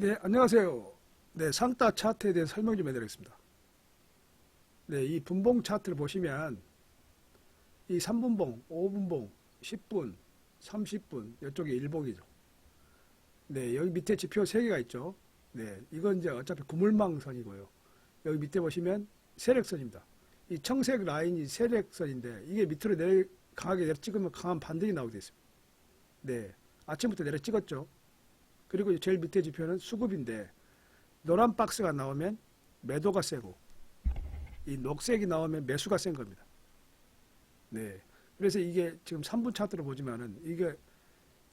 네, 안녕하세요. 네, 상따 차트에 대해서 설명 좀 해드리겠습니다. 네, 이 분봉 차트를 보시면 이 3분봉, 5분봉, 10분, 30분, 이쪽이 일봉이죠. 네, 여기 밑에 지표 3개가 있죠. 네, 이건 이제 어차피 구물망선이고요. 여기 밑에 보시면 세력선입니다. 이 청색 라인이 세력선인데 이게 밑으로 내려 강하게 내려 찍으면 강한 반등이 나오게 돼 있습니다. 네, 아침부터 내려 찍었죠. 그리고 제일 밑에 지표는 수급인데 노란 박스가 나오면 매도가 세고 이 녹색이 나오면 매수가 센 겁니다. 네. 그래서 이게 지금 3분 차트로 보지만은 이게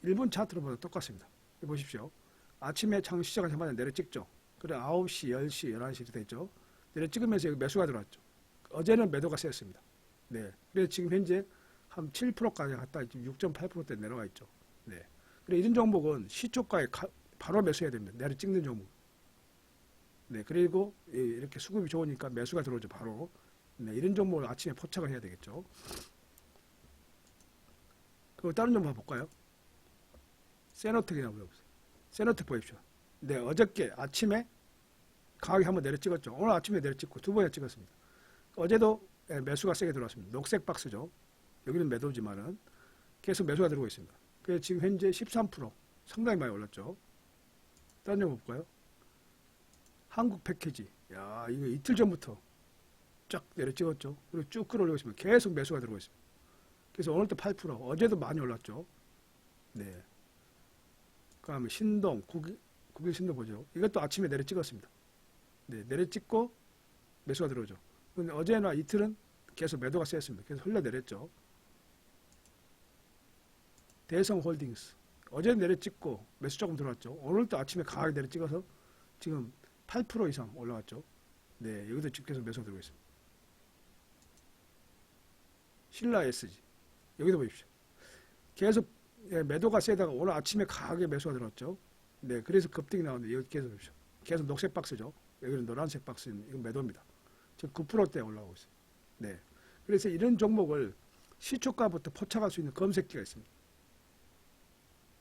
1분 차트로 보다 똑같습니다. 보십시오. 아침에 장 시작하자마자 내려 찍죠. 그래 9시, 10시, 11시 이렇게 됐죠. 내려 찍으면서 여기 매수가 들어왔죠. 어제는 매도가 셌습니다. 네. 그래서 지금 현재 한 7%까지 갔다 지금 6.8%대 내려가 있죠. 네. 그래 이런 종목은 시초가에 가- 바로 매수해야 됩니다. 내려 찍는 종목. 네, 그리고 이- 이렇게 수급이 좋으니까 매수가 들어오죠, 바로. 네, 이런 종목을 아침에 포착을 해야 되겠죠. 그리고 다른 종목 한번 볼까요? 세노텍이나 보여보세요. 세노텍 보십시오. 네, 어저께 아침에 강하게 한번 내려 찍었죠. 오늘 아침에 내려 찍고 두 번에 찍었습니다. 어제도 예, 매수가 세게 들어왔습니다. 녹색 박스죠. 여기는 매도지만은 계속 매수가 들어오고 있습니다. 그래서 지금 현재 13% 상당히 많이 올랐죠. 다른 종목 볼까요? 한국 패키지. 야, 이거 이틀 전부터 쫙 내려 찍었죠. 그리고 쭉 끌어올리고 있습니다. 계속 매수가 들어오고 있습니다. 그래서 오늘도 8%, 어제도 많이 올랐죠. 네. 그 다음에 신동, 국일, 국일 신동 보죠. 이것도 아침에 내려 찍었습니다. 네, 내려 찍고 매수가 들어오죠. 근데 어제나 이틀은 계속 매도가 세였습니다. 그래서 흘러내렸죠. 대성 홀딩스. 어제 내려 찍고 매수 조금 들어왔죠. 오늘도 아침에 강하게 내려 찍어서 지금 8% 이상 올라왔죠. 네, 여기도 집계서 매수 들고 있습니다. 신라 SG. 여기도 보십시오. 계속 예, 매도가 세다가 오늘 아침에 강하게 매수가 들어왔죠. 네, 그래서 급등이 나오는데 여기 계속 보십시오. 계속 녹색 박스죠. 여기는 노란색 박스, 이건 매도입니다. 지금 9%대 올라오고 있어요. 네. 그래서 이런 종목을 시초가부터 포착할 수 있는 검색기가 있습니다.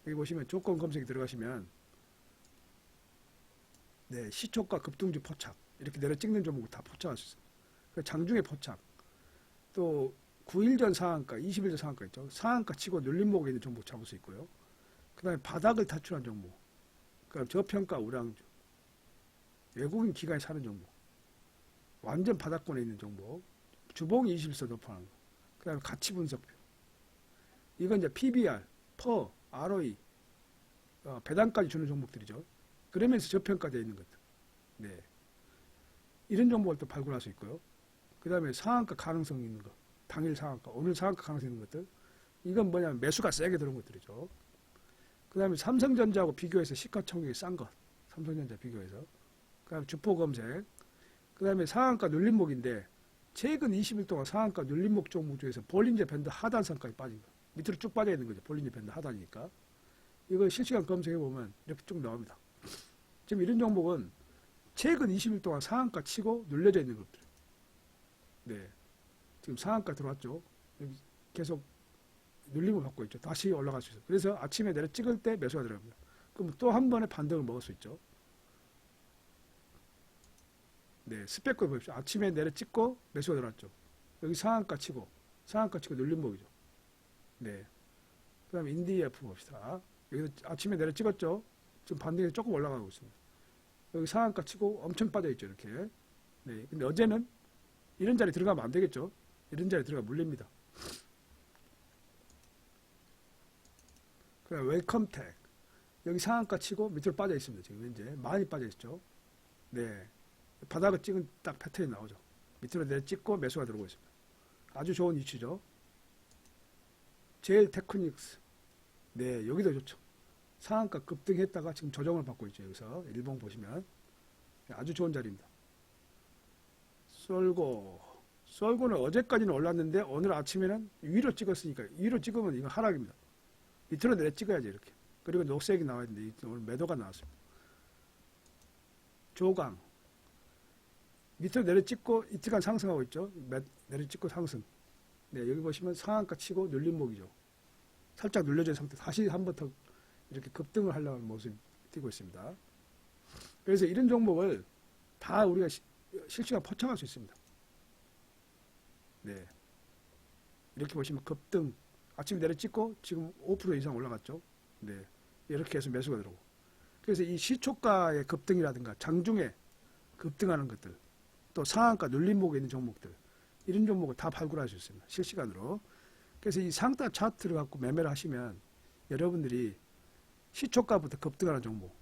여기 보시면 조건 검색이 들어가시면 네, 시초가 급등주 포착 이렇게 내려 찍는 종목을 다 포착할 수 있어요. 그 장중에 포착 또 9일 전 상한가, 20일 전 상한가 있죠. 상한가 치고 눌림목에 있는 종목 잡을 수 있고요. 그 다음에 바닥을 탈출한 종목, 그다음 저평가 우량주, 외국인 기관이 사는 종목, 완전 바닥권에 있는 종목, 주봉 20일선 높아하는 거, 그 다음에 가치 분석표. 이건 이제 PBR, 퍼, ROE, 어, 배당까지 주는 종목들이죠. 그러면서 저평가되어 있는 것들. 네. 이런 정보를 또 발굴할 수 있고요. 그 다음에 상한가 가능성 있는 것. 당일 상한가, 오늘 상한가 가능성 있는 것들. 이건 뭐냐면 매수가 세게 들어온 것들이죠. 그 다음에 삼성전자하고 비교해서 시가총액이 싼 것. 삼성전자 비교해서. 그 다음에 주포 검색. 그 다음에 상한가 눌림목인데 최근 20일 동안 상한가 눌림목 종목 중에서 볼린저 밴드 하단선까지 빠진 거. 밑으로 쭉 빠져 있는 거죠. 볼린저 밴드 하단이니까. 이거 실시간 검색해 보면 이렇게 쭉 나옵니다. 지금 이런 종목은 최근 20일 동안 상한가 치고 눌려져 있는 것들. 네. 지금 상한가 들어왔죠. 여기 계속 눌림을 받고 있죠. 다시 올라갈 수 있어요. 그래서 아침에 내려 찍을 때 매수가 들어갑니다. 그럼 또 한 번에 반등을 먹을 수 있죠. 네. 스펙을 보십시오. 아침에 내려 찍고 매수가 들어왔죠. 여기 상한가 치고, 상한가 치고 눌림목이죠. 네. 그 다음에 인디F 봅시다. 여기서 아침에 내려 찍었죠. 지금 반등이 조금 올라가고 있습니다. 여기 상한가 치고 엄청 빠져 있죠, 이렇게. 네. 근데 어제는 이런 자리 들어가면 안 되겠죠. 이런 자리 들어가 물립니다. 그 다음 웰컴텍. 여기 상한가 치고 밑으로 빠져 있습니다. 지금 현재 많이 빠져 있죠. 네. 바닥을 찍은 딱 패턴이 나오죠. 밑으로 내려 찍고 매수가 들어오고 있습니다. 아주 좋은 위치죠. 제일 테크닉스. 네, 여기도 좋죠. 상한가 급등했다가 지금 조정을 받고 있죠. 여기서 일봉 보시면 아주 좋은 자리입니다. 쏠고 쏠고는 어제까지는 올랐는데 오늘 아침에는 위로 찍었으니까 위로 찍으면 이거 하락입니다. 밑으로 내려 찍어야지 이렇게. 그리고 녹색이 나와야 되는데 오늘 매도가 나왔습니다. 조강 밑으로 내려 찍고 이틀간 상승하고 있죠. 매- 내려 찍고 상승. 네 여기 보시면 상한가 치고 눌림목이죠. 살짝 눌려진 상태 다시 한 번 더 이렇게 급등을 하려는 모습이 띄고 있습니다. 그래서 이런 종목을 다 우리가 시- 실시간 포착할 수 있습니다. 네. 이렇게 보시면 급등 아침 내려 찍고 지금 5% 이상 올라갔죠. 네. 이렇게 해서 매수가 들어오고. 그래서 이 시초가의 급등이라든가 장중에 급등하는 것들 또 상한가 눌림목에 있는 종목들 이런 종목을 다 발굴할 수 있습니다. 실시간으로. 그래서 이 상따 차트를 갖고 매매를 하시면 여러분들이 시초가부터 급등하는 종목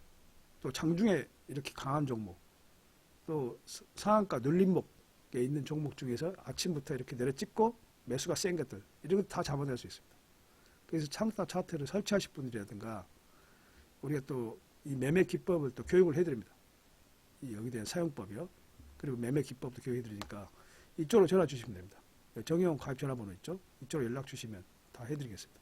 또 장중에 이렇게 강한 종목 또 사- 상한가 눌림목에 있는 종목 중에서 아침부터 이렇게 내려 찍고 매수가 센 것들 이런 것 다 잡아낼 수 있습니다. 그래서 창타 차트를 설치하실 분들이라든가 우리가 또 이 매매 기법을 또 교육을 해드립니다. 이 여기 대한 사용법이요. 그리고 매매 기법도 교육해드리니까 이쪽으로 전화 주시면 됩니다. 정형 가입 전화번호 있죠? 이쪽으로 연락 주시면 다 해드리겠습니다.